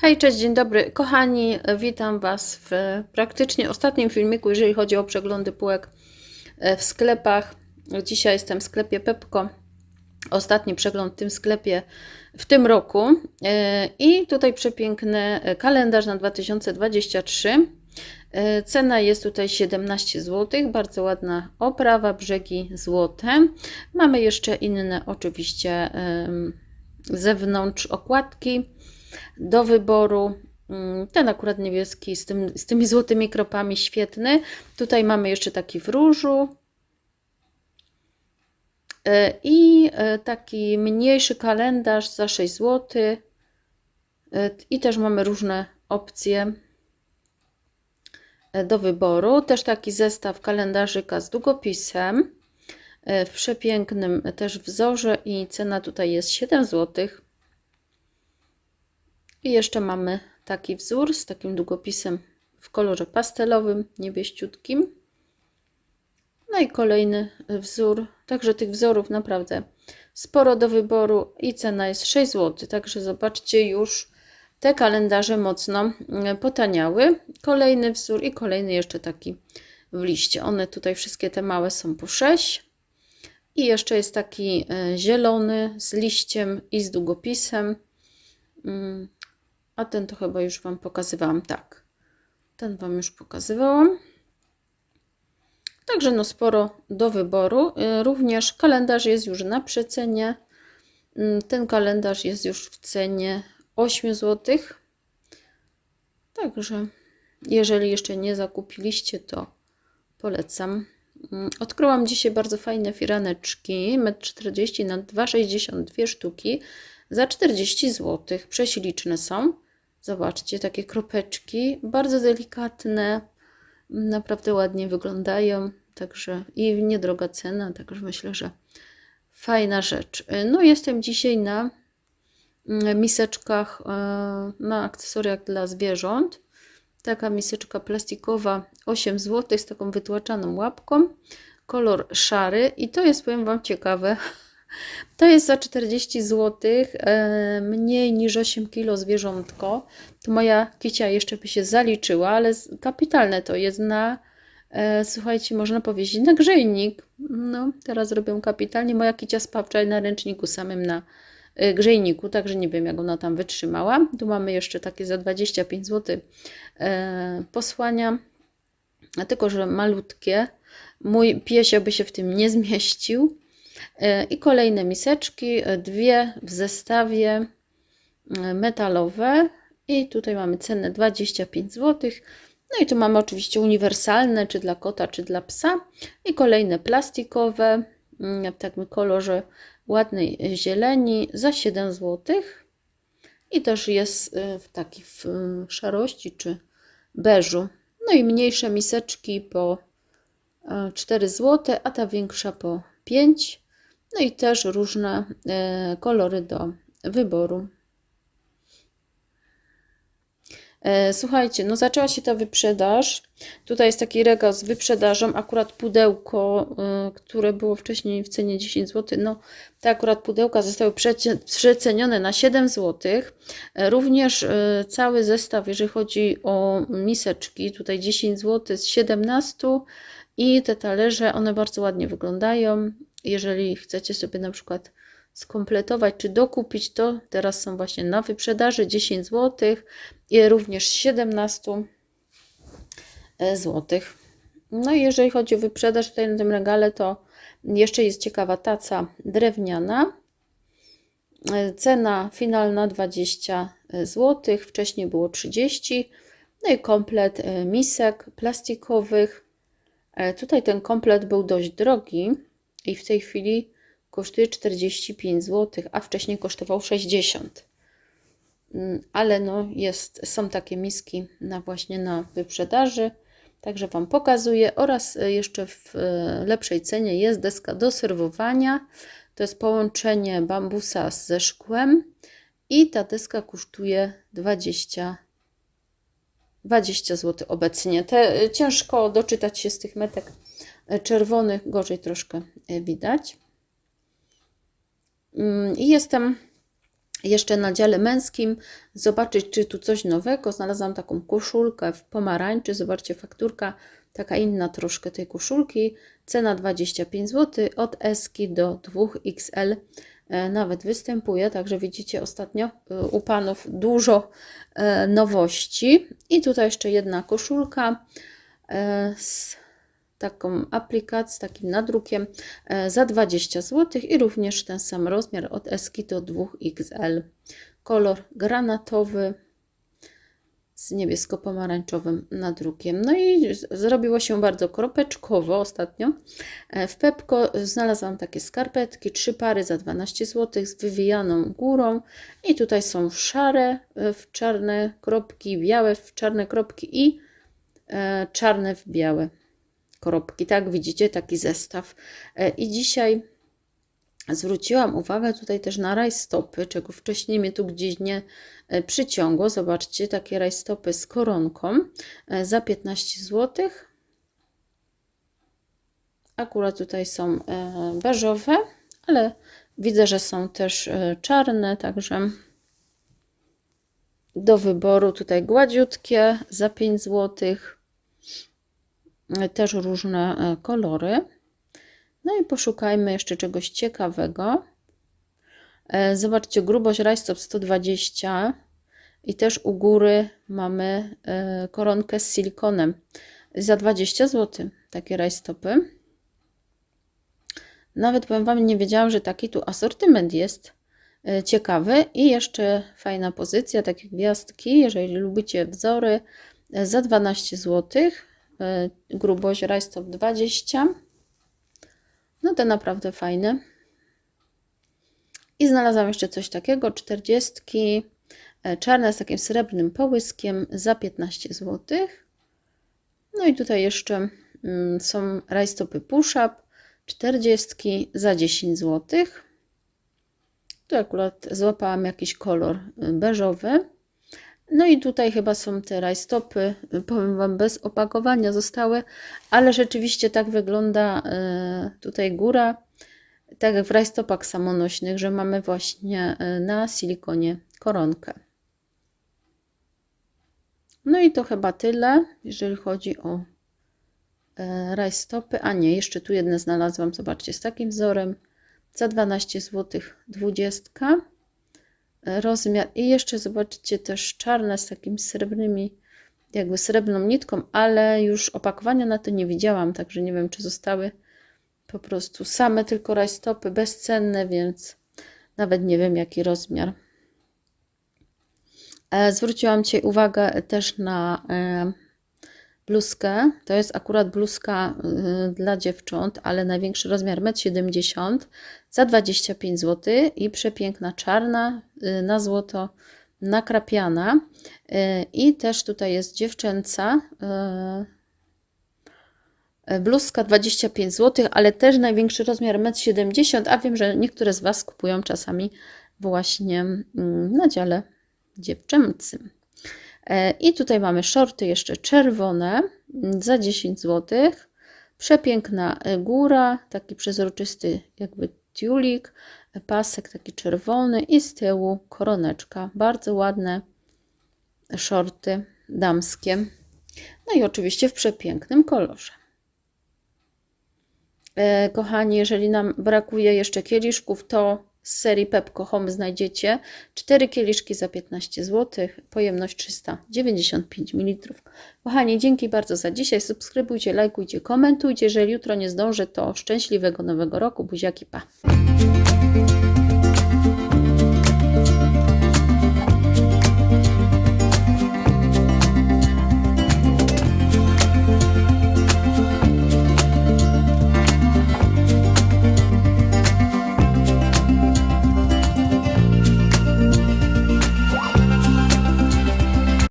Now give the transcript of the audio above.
Hej, cześć, dzień dobry. Kochani, witam Was w praktycznie ostatnim filmiku, jeżeli chodzi o przeglądy półek e, w sklepach. Dzisiaj jestem w sklepie Pepko. Ostatni przegląd w tym sklepie w tym roku. E, I tutaj przepiękny kalendarz na 2023. E, Cena jest tutaj 17 zł, bardzo ładna oprawa, brzegi złote. Mamy jeszcze inne oczywiście zewnątrz okładki do wyboru. Mm, Ten akurat niebieski z, tym, z tymi złotymi kropami, świetny. Tutaj mamy jeszcze taki w różu. E, I e, taki mniejszy kalendarz za 6 zł. E, I też mamy różne opcje do wyboru. Też taki zestaw kalendarzyka z długopisem w przepięknym też wzorze i cena tutaj jest 7 zł. I jeszcze mamy taki wzór z takim długopisem w kolorze pastelowym, niebieściutkim. No i kolejny wzór. Także tych wzorów naprawdę sporo do wyboru i cena jest 6 zł. Także zobaczcie już te kalendarze mocno mm, potaniały. Kolejny wzór i kolejny jeszcze taki w liście. One tutaj wszystkie te małe są po 6. I jeszcze jest taki e, zielony z liściem i z długopisem. A ten to chyba już Wam pokazywałam. Tak, ten Wam już pokazywałam. Także no sporo do wyboru. Y, Również kalendarz jest już na przecenie. Mm, Ten kalendarz jest już w cenie 8 zł. Także jeżeli jeszcze nie zakupiliście, to polecam. Mm, Odkryłam dzisiaj bardzo fajne firaneczki 1,40 m na 2,62 sztuki za 40 zł. Prześliczne są. Zobaczcie, takie kropeczki, bardzo delikatne, naprawdę ładnie wyglądają, także i niedroga cena, także myślę, że fajna rzecz. No jestem dzisiaj na mm, miseczkach, e, na akcesoriach dla zwierząt. Taka miseczka plastikowa 8 zł z taką wytłaczaną łapką, kolor szary i to jest, powiem Wam, ciekawe. To jest za 40 zł, e, mniej niż 8 kg zwierzątko. To moja kicia jeszcze by się zaliczyła, ale kapitalne to jest na, e, słuchajcie, można powiedzieć, na grzejnik. No, teraz robię kapitalnie. Moja kicia spała wczoraj na ręczniku samym na e, grzejniku, także nie wiem, jak ona tam wytrzymała. Tu mamy jeszcze takie za 25 zł posłania, tylko że malutkie. Mój piesio by się w tym nie zmieścił. I kolejne miseczki, dwie w zestawie e, metalowe. I tutaj mamy cenę 25 zł. No i tu mamy oczywiście uniwersalne, czy dla kota, czy dla psa. I kolejne plastikowe, mm, w takim kolorze ładnej zieleni za 7 zł. I też jest e, w takiej w e, szarości, czy beżu. No i mniejsze miseczki po e, 4 zł, a ta większa po 5. No i też różne e, kolory do wyboru. E, Słuchajcie, no zaczęła się ta wyprzedaż. Tutaj jest taki regał z wyprzedażą, akurat pudełko, e, które było wcześniej w cenie 10 zł. No, te akurat pudełka zostały przecenione na 7 zł. Również cały zestaw, jeżeli chodzi o miseczki, tutaj 10 zł z 17 i te talerze, one bardzo ładnie wyglądają. Jeżeli chcecie sobie na przykład skompletować czy dokupić, to teraz są właśnie na wyprzedaży 10 zł i również 17 zł. No i jeżeli chodzi o wyprzedaż tutaj na tym regale, to jeszcze jest ciekawa taca drewniana. E, Cena finalna 20 zł, wcześniej było 30. No i komplet e, misek plastikowych. E, Tutaj ten komplet był dość drogi i w tej chwili kosztuje 45 zł, a wcześniej kosztował 60. Mm, Ale no jest, są takie miski na właśnie na wyprzedaży, także Wam pokazuję. Oraz e, jeszcze w e, lepszej cenie jest deska do serwowania. To jest połączenie bambusa ze szkłem i ta deska kosztuje 20 20 zł obecnie. Te, e, ciężko doczytać się z tych metek czerwonych, gorzej troszkę e, widać. Mm, I jestem jeszcze na dziale męskim zobaczyć, czy tu coś nowego. Znalazłam taką koszulkę w pomarańczy. Zobaczcie, fakturka taka inna troszkę tej koszulki. Cena 25 zł. Od Eski do 2XL e, nawet występuje. Także widzicie ostatnio e, u panów dużo nowości. I tutaj jeszcze jedna koszulka z taką aplikację, z takim nadrukiem e, za 20 zł i również ten sam rozmiar od Eski do 2XL. Kolor granatowy z niebiesko-pomarańczowym nadrukiem. No i zrobiło się bardzo kropeczkowo ostatnio. E, W Pepko znalazłam takie skarpetki, trzy pary za 12 zł z wywijaną górą i tutaj są szare e, w czarne kropki, białe w czarne kropki i czarne w białe kropki. Tak, widzicie taki zestaw. E, I dzisiaj zwróciłam uwagę tutaj też na rajstopy, czego wcześniej mnie tu gdzieś nie e, przyciągło. Zobaczcie, takie rajstopy z koronką e, za 15 zł. Akurat tutaj są beżowe, ale widzę, że są też czarne, także do wyboru tutaj gładziutkie za 5 złotych też różne e, kolory. No i poszukajmy jeszcze czegoś ciekawego. E, Zobaczcie, grubość rajstop 120 i też u góry mamy e, koronkę z silikonem za 20 zł. Takie rajstopy. Nawet powiem Wam, nie wiedziałam, że taki tu asortyment jest e, ciekawy i jeszcze fajna pozycja, takie gwiazdki, jeżeli lubicie wzory, e, za 12 zł. E, Grubość rajstop 20. No te naprawdę fajne. I znalazłam jeszcze coś takiego, 40 e, czarne z takim srebrnym połyskiem za 15 zł. No i tutaj jeszcze mm, są rajstopy push-up 40 za 10 zł. Tu akurat złapałam jakiś kolor y, beżowy. No i tutaj chyba są te rajstopy, y, powiem Wam, bez opakowania zostały, ale rzeczywiście tak wygląda y, tutaj góra, tak jak w rajstopach samonośnych, że mamy właśnie y, na silikonie koronkę. No i to chyba tyle, jeżeli chodzi o rajstopy. A nie, jeszcze tu jedne znalazłam, zobaczcie, z takim wzorem. Za 12 zł 20 e, rozmiar. I jeszcze zobaczcie też czarne z takim srebrnymi, jakby srebrną nitką, ale już opakowania na to nie widziałam, także nie wiem, czy zostały po prostu same tylko rajstopy, bezcenne, więc nawet nie wiem, jaki rozmiar. E, Zwróciłam Ci uwagę też na e, bluzkę. To jest akurat bluzka y, dla dziewcząt, ale największy rozmiar 1,70 m za 25 zł i przepiękna czarna y, na złoto nakrapiana. Y, I też tutaj jest dziewczęca. Bluzka 25 zł, ale też największy rozmiar 1,70 m, a wiem, że niektóre z Was kupują czasami właśnie mm, na dziale dziewczęcym. E, I tutaj mamy shorty jeszcze czerwone mm, za 10 zł. Przepiękna e, góra, taki przezroczysty jakby tulik, e, pasek taki czerwony i z tyłu koroneczka. Bardzo ładne shorty damskie. No i oczywiście w przepięknym kolorze. Kochani, jeżeli nam brakuje jeszcze kieliszków, to z serii Pepco Home znajdziecie 4 kieliszki za 15 zł, pojemność 395 ml. Kochani, dzięki bardzo za dzisiaj. Subskrybujcie, lajkujcie, komentujcie. Jeżeli jutro nie zdążę, to szczęśliwego nowego roku. Buziaki, pa!